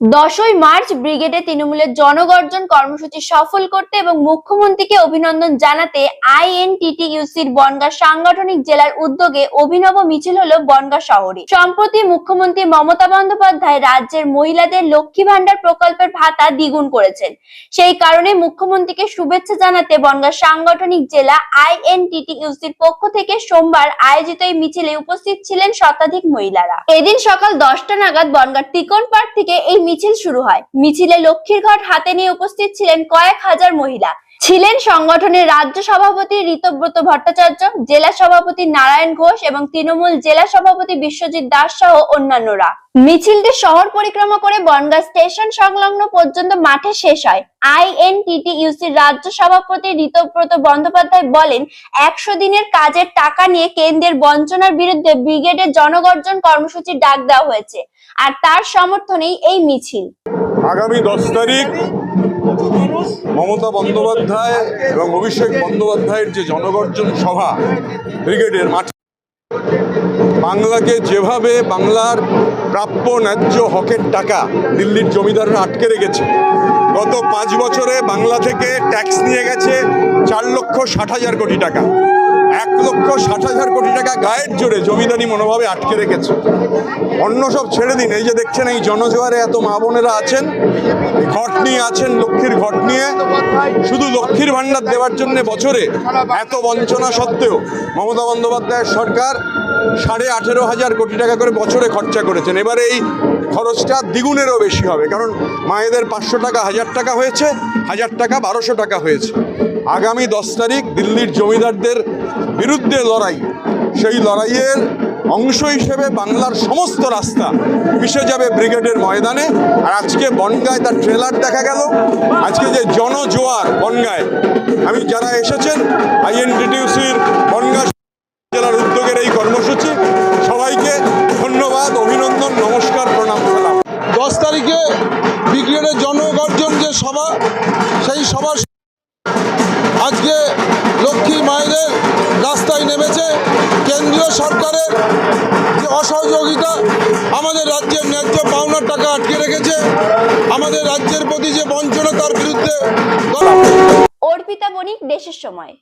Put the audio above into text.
দশই মার্চ ব্রিগেডে তৃণমূলের জনগর্জন কর্মসূচি সফল করতে এবং মুখ্যমন্ত্রীকে অভিনন্দন জানাতে আইএনটিটিইউসির বনগাঁ সাংগঠনিক জেলার উদ্যোগে অভিনব মিছিল হলো বনগাঁ শহরে। সম্প্রতি মুখ্যমন্ত্রী মমতা বন্দ্যোপাধ্যায় রাজ্যের মহিলাদের লক্ষ্মী ভান্ডার প্রকল্পের ভাতা দ্বিগুণ করেছেন। সেই কারণে মুখ্যমন্ত্রীকে শুভেচ্ছা জানাতে বনগাঁ সাংগঠনিক জেলা আইএনটিটিইউসির পক্ষ থেকে সোমবার আয়োজিত এই মিছিলে উপস্থিত ছিলেন শতাধিক মহিলারা। এদিন সকাল দশটা নাগাদ বনগাঁ টিকন পার্ক থেকে এই মিছিল শুরু হয়। মিছিলে লক্ষ্মীর ঘট হাতে নিয়ে উপস্থিত ছিলেন কয়েক হাজার মহিলা। ছিলেন সংগঠনের রাজ্য সভাপতি ঋতব্রত ভট্টাচার্য, জেলা সভাপতি নারায়ণ ঘোষ এবং তৃণমূল জেলা সভাপতি বিশ্বজিৎ দাস সহ অন্যান্যরা। মিছিলটি শহর পরিক্রমা করে বনগাঁ স্টেশন সংলগ্ন পর্যন্ত মাঠে শেষ হয়। আইএনটিটিইউসির রাজ্য সভাপতি ঋতব্রত বন্দ্যোপাধ্যায় বলেন, একশো দিনের কাজের টাকা নিয়ে কেন্দ্রের বঞ্চনার বিরুদ্ধে ব্রিগেডের জনগর্জন কর্মসূচির ডাক দেওয়া হয়েছে, আর তার সমর্থনেই এই মিছিল। আগামী দশ তারিখ মমতা বন্দ্যোপাধ্যায় এবং অভিষেক বন্দ্যোপাধ্যায়ের যে জনগর্জন সভা, ব্রিগেডের মাঠে। বাংলাকে যেভাবে বাংলার প্রাপ্য ন্যায্য হকের টাকা দিল্লির জমিদাররা আটকে রেখেছে, গত পাঁচ বছরে বাংলা থেকে ট্যাক্স নিয়ে গেছে চার লক্ষ ষাট হাজার কোটি টাকা। এক লক্ষ ষাট হাজার কোটি টাকা গায়ের জোরে জমিদারি মনোভাবে আটকে রেখেছে। অন্য সব ছেড়ে দিন। এই যে দেখছেন, এই জনজোয়ারে এত মা বোনেরা আছেন ঘট নিয়ে আছেন, লক্ষ্মীর ঘট নিয়ে শুধু লক্ষ্মীর ভাণ্ডার দেওয়ার জন্য বছরে এত বঞ্চনা সত্ত্বেও মমতা বন্দ্যোপাধ্যায়ের সরকার সাড়ে আঠেরো হাজার কোটি টাকা করে বছরে খরচা করেছেন। এবারে এই খরচটা দ্বিগুণেরও বেশি হবে, কারণ মায়েদের পাঁচশো টাকা, হাজার টাকা হয়েছে, হাজার টাকা, বারোশো টাকা হয়েছে। আগামী দশ তারিখ দিল্লির জমিদারদের বিরুদ্ধে লড়াই। সেই লড়াইয়ের অংশ হিসেবে বাংলার সমস্ত রাস্তা মিশে যাবে ব্রিগেডের ময়দানে। আর আজকে বনগায় তার ট্রেলার দেখা গেল। আজকে যে জনজোয়ার বনগায়। আমি যারা এসেছেন আইএনটিটিউসির বনগা জেলার উদ্যোগের এই কর্মসূচি, সবাইকে ধন্যবাদ, অভিনন্দন, নমস্কার, প্রণাম, সালাম। দশ তারিখে ব্রিগেডের জনগর্জন যে সভা, সেই সভার আজকে রাস্তায় নেমেছে কেন্দ্রীয় সরকারের যে অসহযোগিতা আমাদের রাজ্যের ন্যায্য পাওনার টাকা আটকে রেখেছে, আমাদের রাজ্যের প্রতি যে বঞ্চনা তার বিরুদ্ধে অর্পিতা বণিক, দেশের সময়।